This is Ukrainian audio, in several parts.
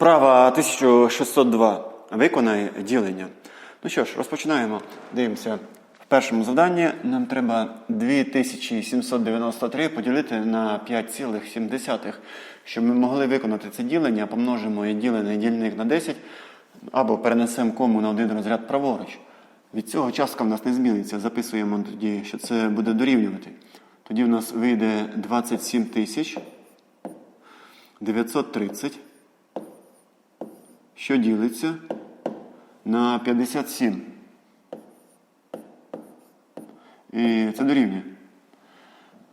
Вправа 1602. Виконай ділення. Ну що ж, розпочинаємо. Дивимося. В першому завданні нам треба 2793 поділити на 5,7. Щоб ми могли виконати це ділення, помножимо і ділений дільник на 10 або перенесемо кому на один розряд праворуч. Від цього частка в нас не зміниться. Записуємо тоді, що це буде дорівнювати. Тоді в нас вийде 27 930 що ділиться на 57. І це дорівнює.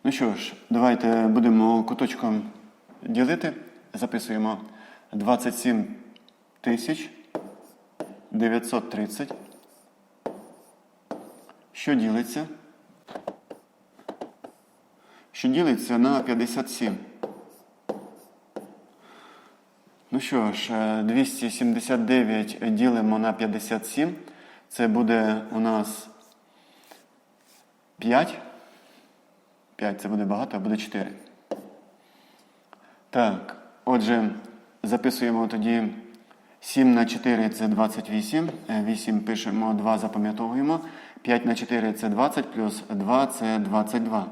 Ну що ж, давайте будемо куточком ділити. Записуємо 27 тисяч 930. Що ділиться? Що ділиться на 57. Ну що ж, е, 279 ділимо на 57. Це буде у нас 5. 5 це буде багато, а буде 4. Так, отже, записуємо тоді 7 на 4 це 28. 8 пишемо, 2 запам'ятовуємо. 5 на 4 це 20, плюс 2 це 22.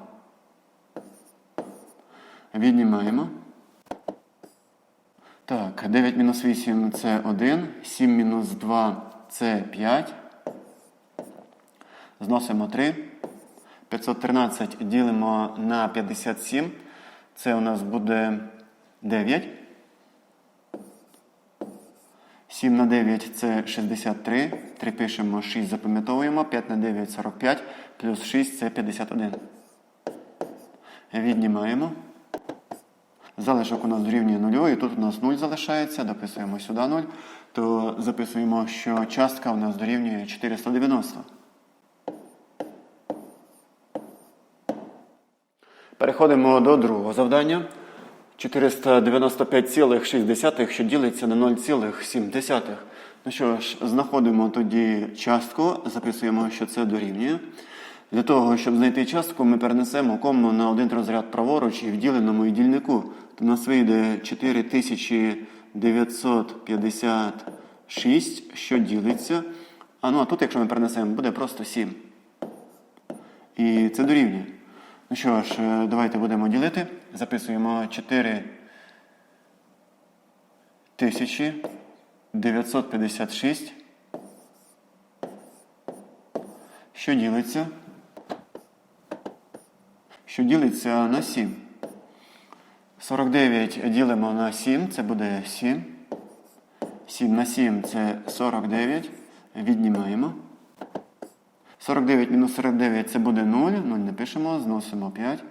Віднімаємо. Так, 9 мінус 8 це 1, 7 мінус 2 це 5. Зносимо 3. 513 ділимо на 57. Це у нас буде 9. 7 на 9 це 63. 3 пишемо, 6 запам'ятовуємо. 5 на 9 45. Плюс 6 це 51. Віднімаємо. Залишок у нас дорівнює 0, і тут у нас 0 залишається, дописуємо сюди 0, то записуємо, що частка у нас дорівнює 490. Переходимо до другого завдання. 495,6, що ділиться на 0,7. Ну що ж, знаходимо тоді частку, записуємо, що це дорівнює. Для того, щоб знайти частку, ми перенесемо кому на один розряд праворуч і в діленому і дільнику. У нас вийде 4956, що ділиться. А ну а тут, якщо ми перенесемо, буде просто 7. І це дорівнює. Ну що ж, е, давайте будемо ділити. Записуємо 4956, що ділиться що ділиться на 7. 49 ділимо на 7, це буде 7. 7 на 7 це 49. Віднімаємо. 49 мінус 49 це буде 0. 0 не пишемо, зносимо 5.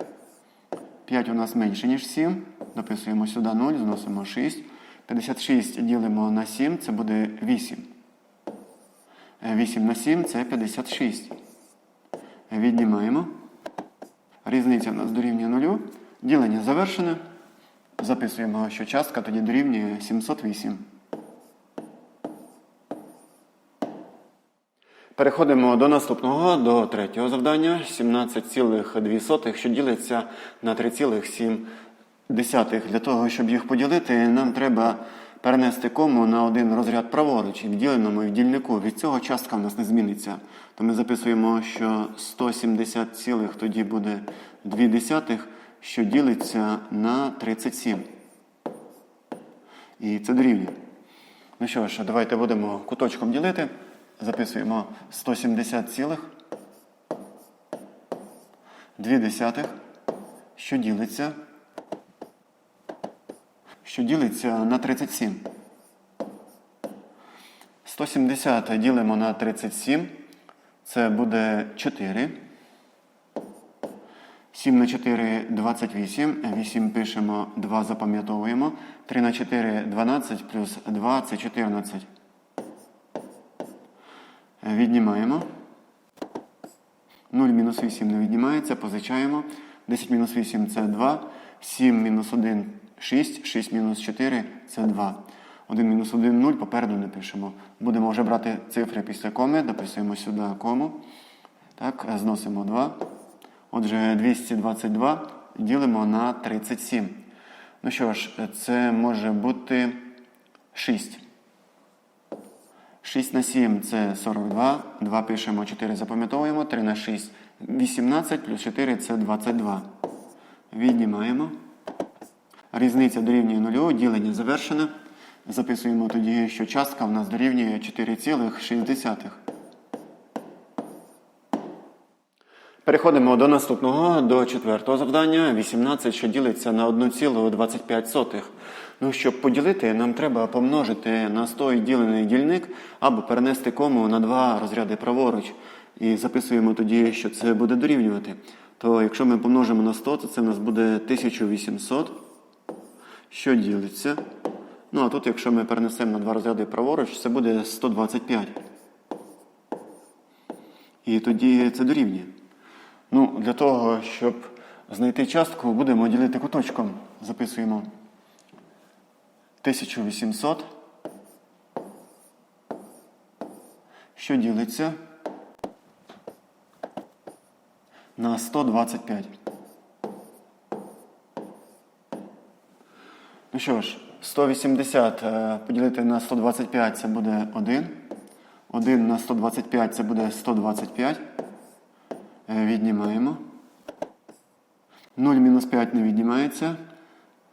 5 у нас менше, ніж 7. Дописуємо сюди 0, зносимо 6. 56 ділимо на 7, це буде 8. 8 на 7 це 56. Віднімаємо. Різниця у нас дорівнює 0. Ділення завершене. Записуємо, що частка тоді дорівнює 708. Переходимо до наступного, до третього завдання. 17,2, що ділиться на 3,7. Для того, щоб їх поділити, нам треба перенести кому на один розряд праворуч і в діленому і в дільнику. Від цього частка в нас не зміниться. То ми записуємо, що 170 цілих тоді буде 2 десятих, що ділиться на 37. І це дорівнює. Ну що ж, давайте будемо куточком ділити. Записуємо 170 цілих. 2 десятих, що ділиться що ділиться на 37. 170 ділимо на 37. Це буде 4. 7 на 4 28. 8 пишемо, 2 запам'ятовуємо. 3 на 4 12 плюс 2 це 14. Віднімаємо. 0 мінус 8 не віднімається, позичаємо. 10 мінус 8 це 2. 7 мінус 1 6, 6 мінус 4 це 2. 1 мінус 1 0, попереду не пишемо. Будемо вже брати цифри після коми, дописуємо сюди кому. Так, Зносимо 2. Отже, 222 ділимо на 37. Ну що ж, це може бути 6. 6 на 7 це 42. 2 пишемо, 4 запам'ятовуємо. 3 на 6 18 плюс 4 це 22. Віднімаємо. Різниця дорівнює 0, ділення завершене. Записуємо тоді, що частка в нас дорівнює 4,6. Переходимо до наступного, до четвертого завдання. 18, що ділиться на 1,25. Ну, щоб поділити, нам треба помножити на 100 ділений дільник або перенести кому на два розряди праворуч. І записуємо тоді, що це буде дорівнювати. То якщо ми помножимо на 100, то це в нас буде 1800, що ділиться. Ну, а тут, якщо ми перенесемо на два розряди праворуч, це буде 125. І тоді це дорівнює. Ну, для того, щоб знайти частку, будемо ділити куточком. Записуємо 1800. Що ділиться на 125. Ну що ж, 180 е, поділити на 125 це буде 1. 1 на 125 це буде 125. Е, Віднімаємо. 0 мінус 5 не віднімається.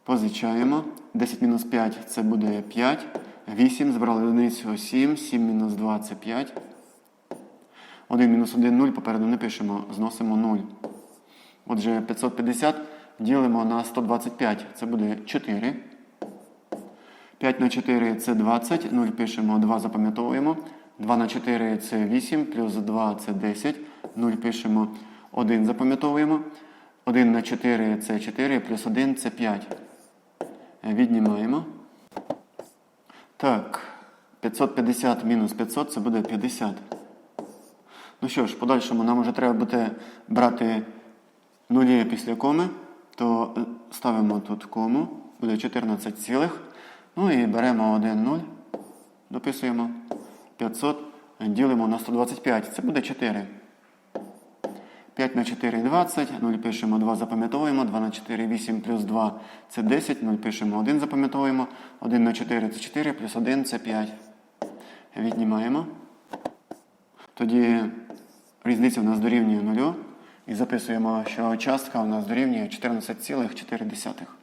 Позичаємо. 10 мінус 5 це буде 5. 8. Збрали одиницю 7. 7 мінус 2 це 5. 1 мінус 1 0. Попереду не пишемо. Зносимо 0. Отже, 550 ділимо на 125. Це буде 4. 5 на 4 це 20. 0 пишемо, 2 запам'ятовуємо. 2 на 4 це 8, плюс 2 це 10. 0 пишемо, 1 запам'ятовуємо. 1 на 4 це 4, плюс 1 це 5. Віднімаємо. Так, 550 мінус 500 це буде 50. Ну що ж, в подальшому нам вже треба буде брати нулі після коми, то е, ставимо тут кому, буде 14 цілих. Ну і беремо 1 0, дописуємо 500, ділимо на 125, це буде 4. 5 на 4 20, 0 пишемо 2, запам'ятовуємо, 2 на 4 8 плюс 2 це 10, 0 пишемо 1, запам'ятовуємо, 1 на 4 це 4, плюс 1 це 5. Віднімаємо. Тоді різниця в нас дорівнює 0 і записуємо, що частка у нас дорівнює 14,4.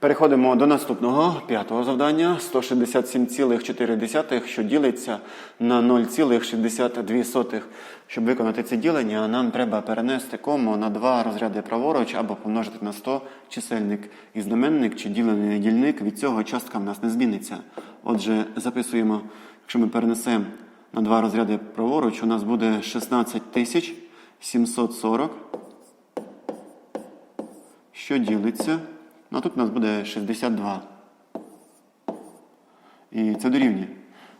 Переходимо до наступного п'ятого завдання 167,4, що ділиться на 0,62. Щоб виконати це ділення, нам треба перенести кому на два розряди праворуч або помножити на 100 чисельник і знаменник чи ділений дільник. Від цього частка в нас не зміниться. Отже, записуємо, якщо ми перенесемо на два розряди праворуч, у нас буде 16 740, що ділиться. Ну, а тут у нас буде 62. І це дорівнює.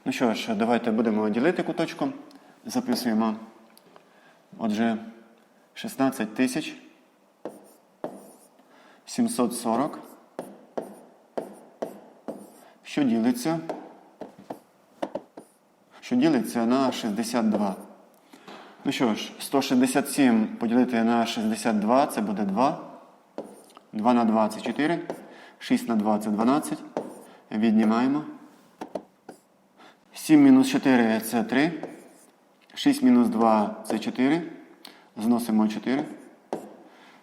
Ну що ж, давайте будемо ділити куточком. Записуємо. Отже, 16 тисяч 740. Що ділиться? Що ділиться на 62. Ну що ж, 167 поділити на 62 це буде 2. 2 на 2 це 4. 6 на 2 це 12. Віднімаємо. 7 мінус 4 це 3. 6 мінус 2 це 4. Зносимо 4.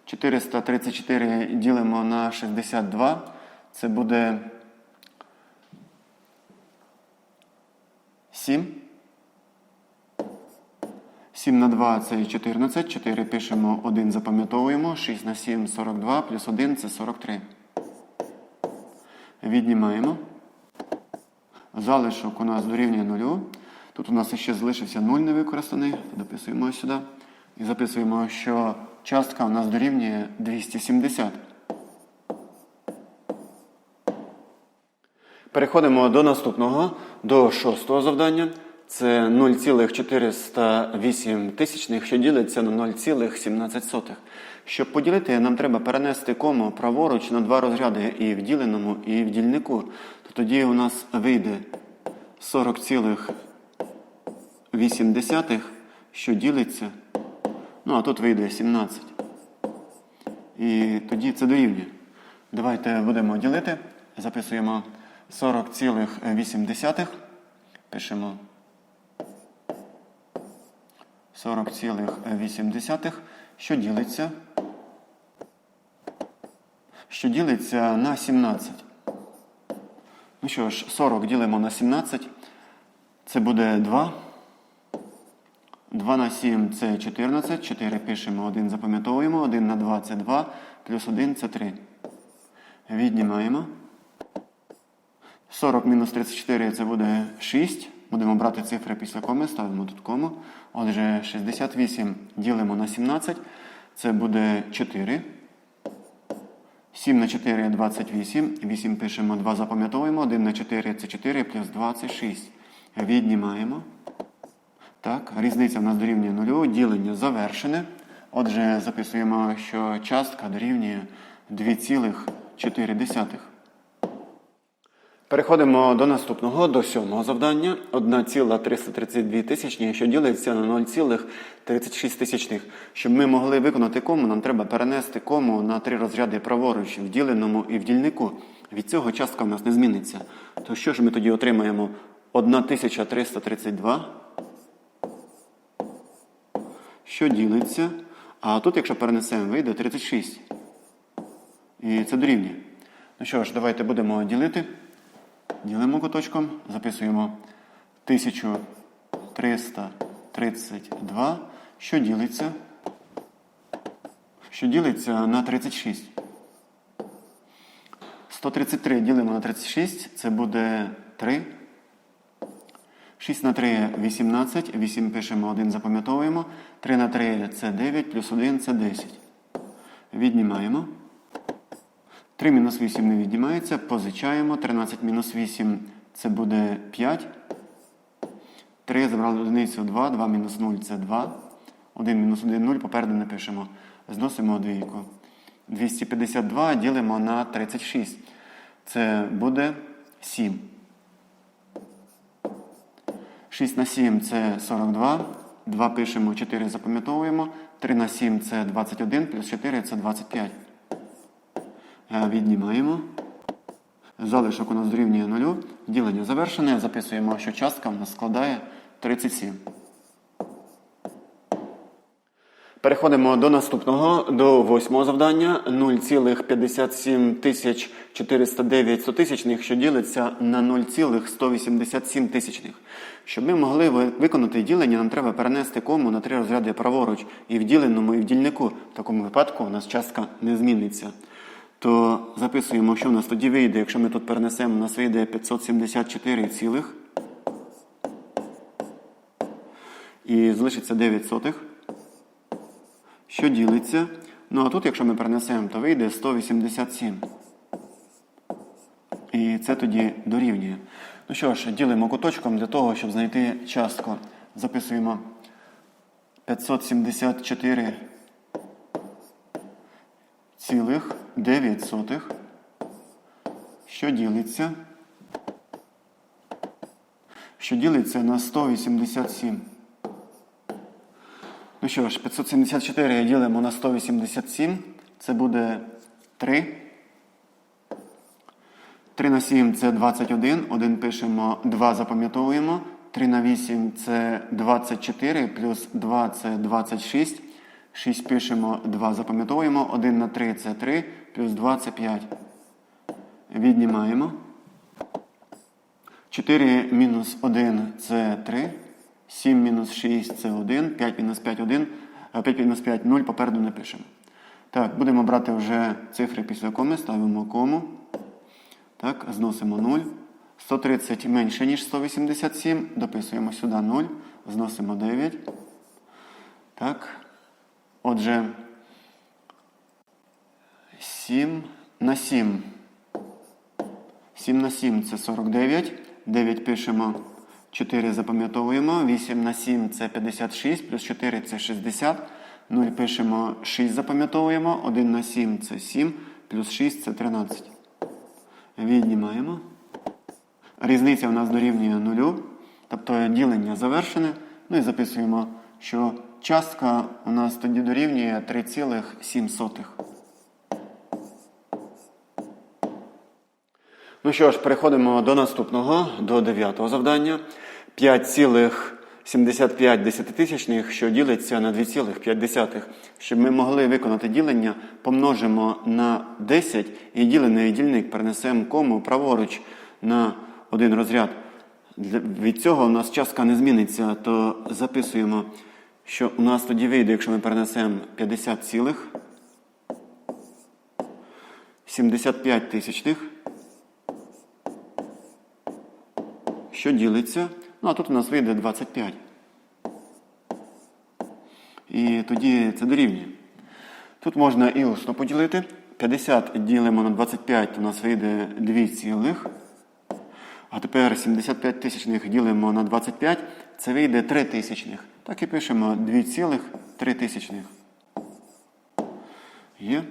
434 ділимо на 62. Це буде 7. 7 на 2 це 14. 4 пишемо 1, запам'ятовуємо. 6 на 7 42, плюс 1 це 43. Віднімаємо. Залишок у нас дорівнює 0. Тут у нас ще залишився 0 невикористаний. Дописуємо сюди. І записуємо, що частка у нас дорівнює 270. Переходимо до наступного, до шостого завдання. Це 0,408 тисячних, що ділиться на 0,17. Щоб поділити, нам треба перенести кому праворуч на два розряди і в діленому, і в дільнику. То тоді у нас вийде 40,8, що ділиться. Ну, а тут вийде 17. І тоді це дорівнює. Давайте будемо ділити. Записуємо 40,8. Пишемо 40,8, що ділиться. Що ділиться на 17. Ну що ж, 40 ділимо на 17. Це буде 2. 2 на 7 це 14. 4 пишемо, 1 запам'ятовуємо. 1 на 2 це 2. Плюс 1 це 3. Віднімаємо. 40 мінус 34 це буде 6. Будемо брати цифри після коми, ставимо тут кому. Отже, 68 ділимо на 17. Це буде 4. 7 на 4 28. 8 пишемо, 2 запам'ятовуємо. 1 на 4 це 4 плюс 2 це 6. Віднімаємо. Так, різниця в нас дорівнює нулю. Ділення завершене. Отже, записуємо, що частка дорівнює 2,4. Переходимо до наступного, до сьомого завдання. 1,332 тисячні, що ділиться на 0,36 тисячних. Щоб ми могли виконати кому, нам треба перенести кому на три розряди праворуч в діленому і в дільнику. Від цього частка в нас не зміниться. То що ж ми тоді отримаємо? 1332, що ділиться. А тут, якщо перенесемо, вийде 36. І це дорівнює. Ну що ж, давайте будемо ділити. Ділимо куточком, записуємо 1332, що ділиться, що ділиться на 36. 133 ділимо на 36, це буде 3. 6 на 3 18, 8 пишемо, 1 запам'ятовуємо. 3 на 3 це 9, плюс 1 це 10. Віднімаємо. 3 мінус 8 не віднімається, позичаємо. 13 мінус 8 це буде 5. 3 забрали одиницю 2, 2 мінус 0 це 2. 1 мінус 1 0, попереду не пишемо. Зносимо двійку. 252 ділимо на 36. Це буде 7. 6 на 7 це 42. 2 пишемо, 4 запам'ятовуємо. 3 на 7 це 21, плюс 4 це 25. Е, Віднімаємо. Залишок у нас дорівнює 0. Ділення завершене. Записуємо, що частка в нас складає 37. Переходимо до наступного, до восьмого завдання. 0,57 тисяч 409 стотисячних, що ділиться на 0,187 тисячних. Щоб ми могли виконати ділення, нам треба перенести кому на три розряди праворуч і в діленому, і в дільнику. В такому випадку у нас частка не зміниться. То записуємо, що в нас тоді вийде, якщо ми тут перенесемо, у нас вийде 574 цілих. І залишиться 9 сотих що ділиться. Ну а тут, якщо ми перенесемо, то вийде 187. І це тоді дорівнює. Ну що ж, ділимо куточком для того, щоб знайти частку. Записуємо 574 цілих 9 сотих, що ділиться, що ділиться на 187. Ну що ж, 574 ділимо на 187. Це буде 3. 3 на 7 це 21. 1 пишемо, 2 запам'ятовуємо. 3 на 8 це 24, плюс 2 це 26. 6 пишемо, 2 запам'ятовуємо. 1 на 3 це 3, плюс 2 це 5. Віднімаємо. 4 мінус 1 це 3. 7 мінус 6 це 1, 5 мінус 5 1, 5 мінус 5 0, попереду не пишемо. Так, будемо брати вже цифри після коми, ставимо кому. Так, зносимо 0. 130 менше, ніж 187. Дописуємо сюди 0. Зносимо 9. Так. Отже, 7 на 7. 7 на 7 це 49. 9 пишемо. 4 запам'ятовуємо. 8 на 7 це 56, плюс 4 це 60. 0 пишемо 6 запам'ятовуємо. 1 на 7 це 7, плюс 6 це 13. Віднімаємо. Різниця у нас дорівнює 0. Тобто ділення завершене. Ну і записуємо, що частка у нас тоді дорівнює 3,7. Ну що ж, переходимо до наступного, до дев'ятого завдання. 5,75 десятитисячних, що ділиться на 2,5. Щоб ми могли виконати ділення, помножимо на 10 і ділений дільник перенесемо кому праворуч на один розряд. Від цього у нас частка не зміниться, то записуємо, що у нас тоді вийде, якщо ми перенесемо 50 цілих, 75 тисячних, що ділиться. Ну, а тут у нас вийде 25. І тоді це дорівнює. Тут можна і усно поділити. 50 ділимо на 25, у нас вийде 2 цілих. А тепер 75 тисячних ділимо на 25, це вийде 3 тисячних. Так і пишемо 2,3. Є.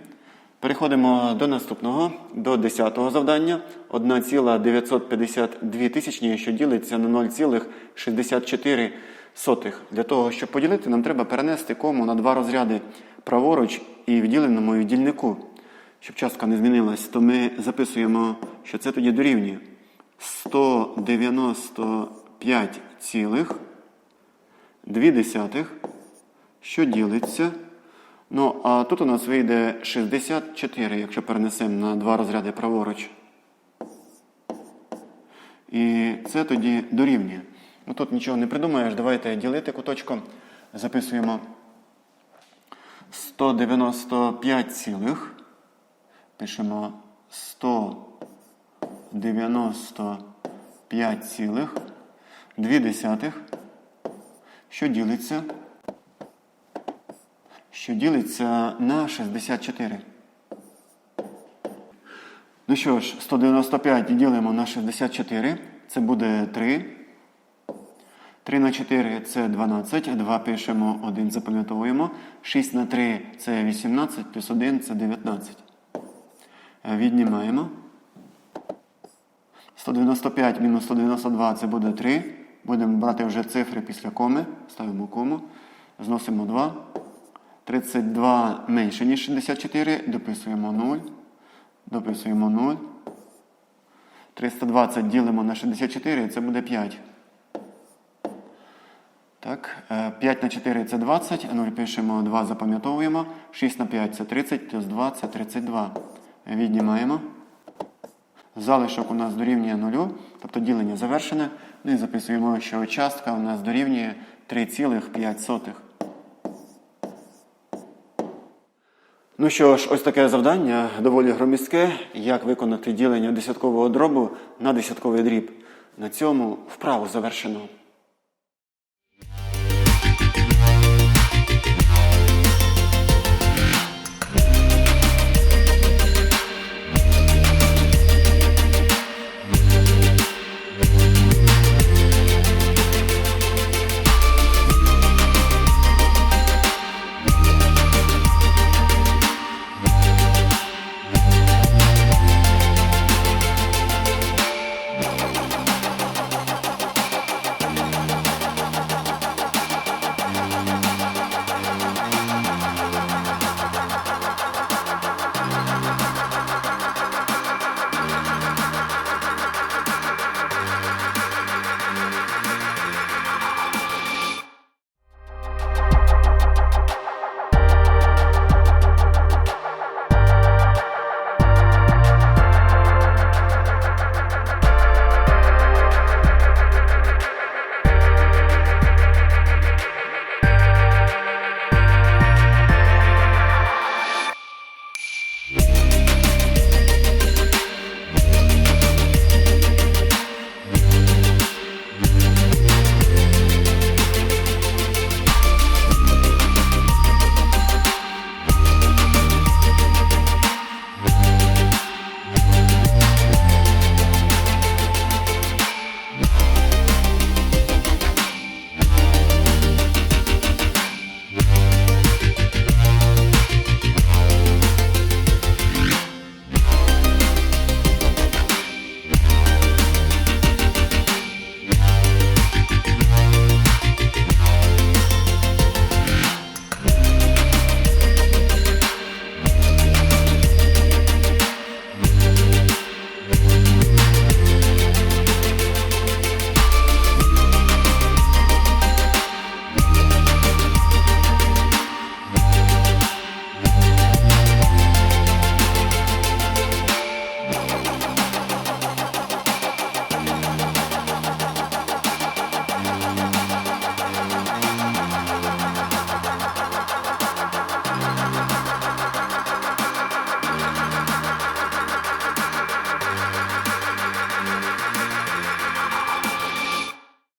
Переходимо до наступного, до 10-го завдання. 1,952 тисячні, що ділиться на 0,64. Для того, щоб поділити, нам треба перенести кому на два розряди праворуч і в діленому і в дільнику. Щоб частка не змінилась, то ми записуємо, що це тоді дорівнює 195 цілих 2 десятих, що ділиться. Ну, а тут у нас вийде 64, якщо перенесемо на два розряди праворуч. І це тоді дорівнює. Ну тут нічого не придумаєш, давайте ділити куточком. Записуємо 195 цілих. Пишемо 195 цілих 2 десятих, що ділиться що ділиться на 64. Ну що ж, 195 ділимо на 64, це буде 3. 3 на 4 це 12, 2 пишемо, 1 запам'ятовуємо. 6 на 3 це 18, плюс 1 це 19. Е, Віднімаємо. 195 мінус 192 це буде 3. Будемо брати вже цифри після коми. Ставимо кому. Зносимо 2. 32 менше, ніж 64. Дописуємо 0. Дописуємо 0. 320 ділимо на 64, це буде 5. Так, е, 5 на 4 це 20, 0 пишемо, 2 запам'ятовуємо. 6 на 5 це 30, плюс 2 це 32. Віднімаємо. Залишок у нас дорівнює 0, тобто ділення завершене. Ну і записуємо, що частка у нас дорівнює 3,5. Ну що ж, ось таке завдання доволі громістке. Як виконати ділення десяткового дробу на десятковий дріб. На цьому вправу завершено.